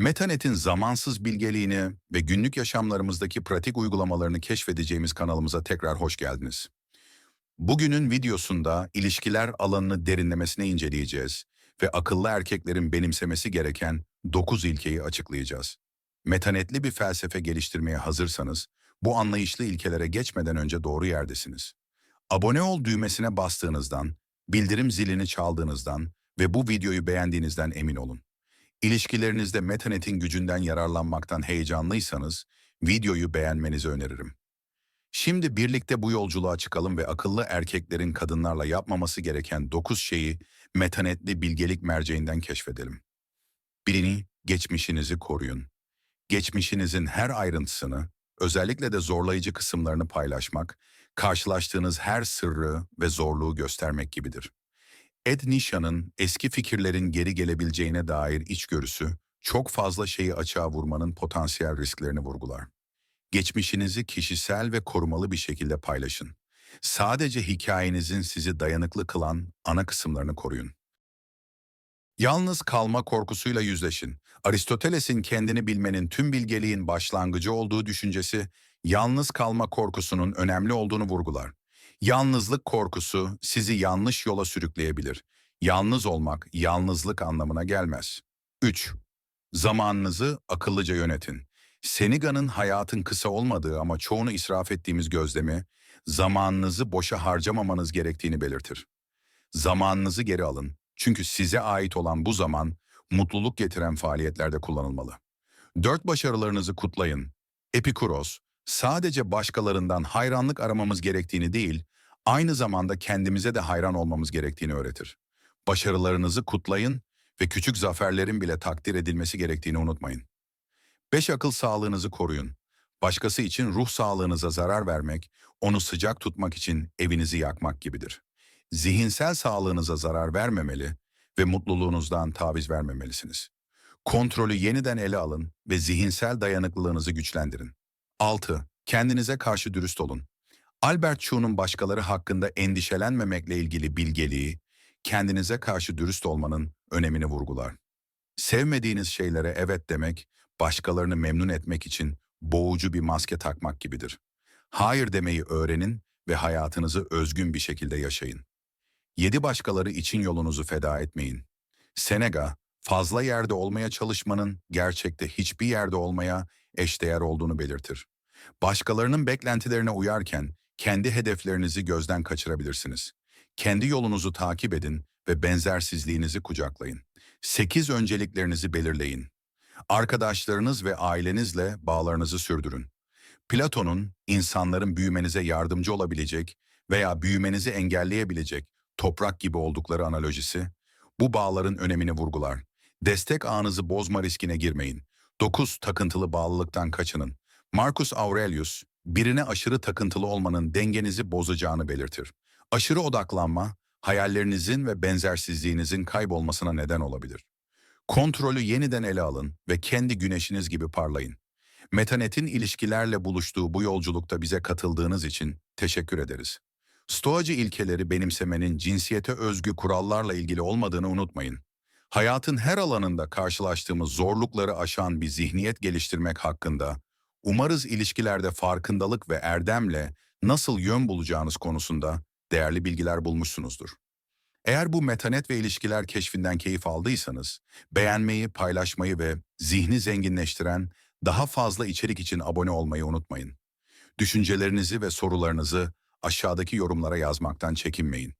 Metanet'in zamansız bilgeliğini ve günlük yaşamlarımızdaki pratik uygulamalarını keşfedeceğimiz kanalımıza tekrar hoş geldiniz. Bugünün videosunda ilişkiler alanını derinlemesine inceleyeceğiz ve akıllı erkeklerin benimsemesi gereken 9 ilkeyi açıklayacağız. Metanetli bir felsefe geliştirmeye hazırsanız, bu anlayışlı ilkelere geçmeden önce doğru yerdesiniz. Abone ol düğmesine bastığınızdan, bildirim zilini çaldığınızdan ve bu videoyu beğendiğinizden emin olun. İlişkilerinizde Metanet'in gücünden yararlanmaktan heyecanlıysanız videoyu beğenmenizi öneririm. Şimdi birlikte bu yolculuğa çıkalım ve akıllı erkeklerin kadınlarla yapmaması gereken 9 şeyi metanetli bilgelik merceğinden keşfedelim. Birini, geçmişinizi koruyun. Geçmişinizin her ayrıntısını, özellikle de zorlayıcı kısımlarını paylaşmak, karşılaştığınız her sırrı ve zorluğu göstermek gibidir. Ed Nisha'nın eski fikirlerin geri gelebileceğine dair içgörüsü, çok fazla şeyi açığa vurmanın potansiyel risklerini vurgular. Geçmişinizi kişisel ve korumalı bir şekilde paylaşın. Sadece hikayenizin sizi dayanıklı kılan ana kısımlarını koruyun. Yalnız kalma korkusuyla yüzleşin. Aristoteles'in kendini bilmenin tüm bilgeliğin başlangıcı olduğu düşüncesi, yalnız kalma korkusunun önemli olduğunu vurgular. Yalnızlık korkusu sizi yanlış yola sürükleyebilir. Yalnız olmak yalnızlık anlamına gelmez. 3. Zamanınızı akıllıca yönetin. Senega'nın hayatın kısa olmadığı ama çoğunu israf ettiğimiz gözlemi, zamanınızı boşa harcamamanız gerektiğini belirtir. Zamanınızı geri alın. Çünkü size ait olan bu zaman, mutluluk getiren faaliyetlerde kullanılmalı. Dört başarılarınızı kutlayın. Epikuros, sadece başkalarından hayranlık aramamız gerektiğini değil, aynı zamanda kendimize de hayran olmamız gerektiğini öğretir. Başarılarınızı kutlayın ve küçük zaferlerin bile takdir edilmesi gerektiğini unutmayın. Beş akıl sağlığınızı koruyun. Başkası için ruh sağlığınıza zarar vermek, onu sıcak tutmak için evinizi yakmak gibidir. Zihinsel sağlığınıza zarar vermemeli ve mutluluğunuzdan taviz vermemelisiniz. Kontrolü yeniden ele alın ve zihinsel dayanıklılığınızı güçlendirin. 6. Kendinize karşı dürüst olun. Albert Schu'nun başkaları hakkında endişelenmemekle ilgili bilgeliği, kendinize karşı dürüst olmanın önemini vurgular. Sevmediğiniz şeylere evet demek, başkalarını memnun etmek için boğucu bir maske takmak gibidir. Hayır demeyi öğrenin ve hayatınızı özgün bir şekilde yaşayın. Yedi başkaları için yolunuzu feda etmeyin. Senega, fazla yerde olmaya çalışmanın gerçekte hiçbir yerde olmaya eşdeğer olduğunu belirtir. Başkalarının beklentilerine uyarken kendi hedeflerinizi gözden kaçırabilirsiniz. Kendi yolunuzu takip edin ve benzersizliğinizi kucaklayın. Sekiz önceliklerinizi belirleyin. Arkadaşlarınız ve ailenizle bağlarınızı sürdürün. Platon'un insanların büyümenize yardımcı olabilecek veya büyümenizi engelleyebilecek toprak gibi oldukları analojisi, bu bağların önemini vurgular. Destek ağınızı bozma riskine girmeyin. 9. Takıntılı bağlılıktan kaçının. Marcus Aurelius, birine aşırı takıntılı olmanın dengenizi bozacağını belirtir. Aşırı odaklanma, hayallerinizin ve benzersizliğinizin kaybolmasına neden olabilir. Kontrolü yeniden ele alın ve kendi güneşiniz gibi parlayın. Metanet'in ilişkilerle buluştuğu bu yolculukta bize katıldığınız için teşekkür ederiz. Stoacı ilkeleri benimsemenin cinsiyete özgü kurallarla ilgili olmadığını unutmayın. Hayatın her alanında karşılaştığımız zorlukları aşan bir zihniyet geliştirmek hakkında, umarız ilişkilerde farkındalık ve erdemle nasıl yön bulacağınız konusunda değerli bilgiler bulmuşsunuzdur. Eğer bu metanet ve ilişkiler keşfinden keyif aldıysanız, beğenmeyi, paylaşmayı ve zihni zenginleştiren daha fazla içerik için abone olmayı unutmayın. Düşüncelerinizi ve sorularınızı aşağıdaki yorumlara yazmaktan çekinmeyin.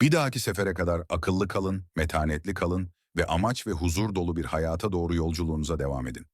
Bir dahaki sefere kadar akıllı kalın, metanetli kalın ve amaç ve huzur dolu bir hayata doğru yolculuğunuza devam edin.